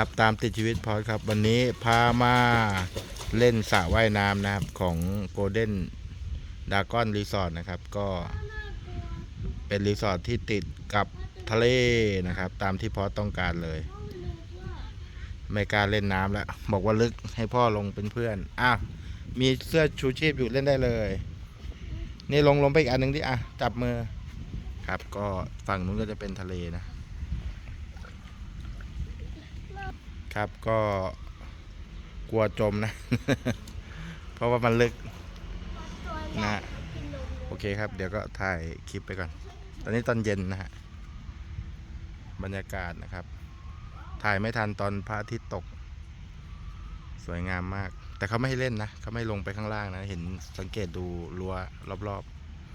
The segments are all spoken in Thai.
ครับตามติดชีวิตพอดครับ วันนี้พามาเล่นสระว่ายน้ำนะครับของ Golden d r a g o n Resort นะครับ ก็เป็นรีสอร์ทที่ติดกับทะเลนะครับ ตามที่พอต้องการเลย ไม่กล้าเล่นน้ำแล้ว บอกว่าลึกให้พ่อลงเป็นเพื่อนอ้าวมีเสื้อชูชีพอยู่เล่นได้เลย นี่ลงลงไปอีกอันหนึ่งดิอะจับมือครับ ก็ฝั่งนู้นก็จะเป็นทะเลนะ ครับก็กลัวจมนะ เพราะว่ามันลึกนะฮะโอเคครับ เดี๋ยวก็ถ่ายคลิปไปก่อน ตอนนี้ตอนเย็นนะฮะบรรยากาศนะครับ ถ่ายไม่ทันตอนพระอาทิตย์ตก สวยงามมาก แต่เขาไม่ให้เล่นนะเขาไม่ลงไปข้างล่างนะ เห็นสังเกตดูรั้วรอบ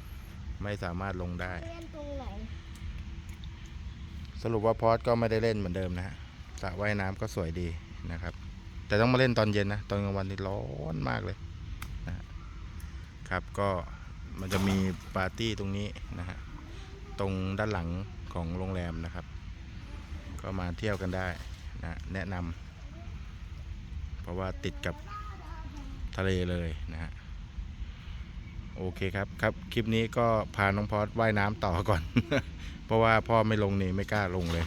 ๆ ไม่สามารถลงได้ เล่นตรงไหน สรุปว่าพอสก็ไม่ได้เล่นเหมือนเดิมนะฮะ สระว่ายน้ำก็สวยดีนะครับ แต่ต้องมาเล่นตอนเย็นนะตอนกลางวันนี่ร้อนมากเลยนะครับก็มันจะมีปาร์ตี้ตรงนี้นะฮะตรงด้านหลังของโรงแรมนะครับ ก็มาเที่ยวกันได้นะแนะนำเพราะว่าติดกับทะเลเลยนะฮะโอเคครับครับ คลิปนี้ก็พาน้องพอสว่ายน้ำต่อก่อน เพราะว่าพ่อไม่ลงนี่ไม่กล้าลงเลย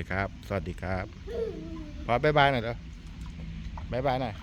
คครับ สวัสดีครับ ขอบายบายหน่อยเด้อบายบายหน่อย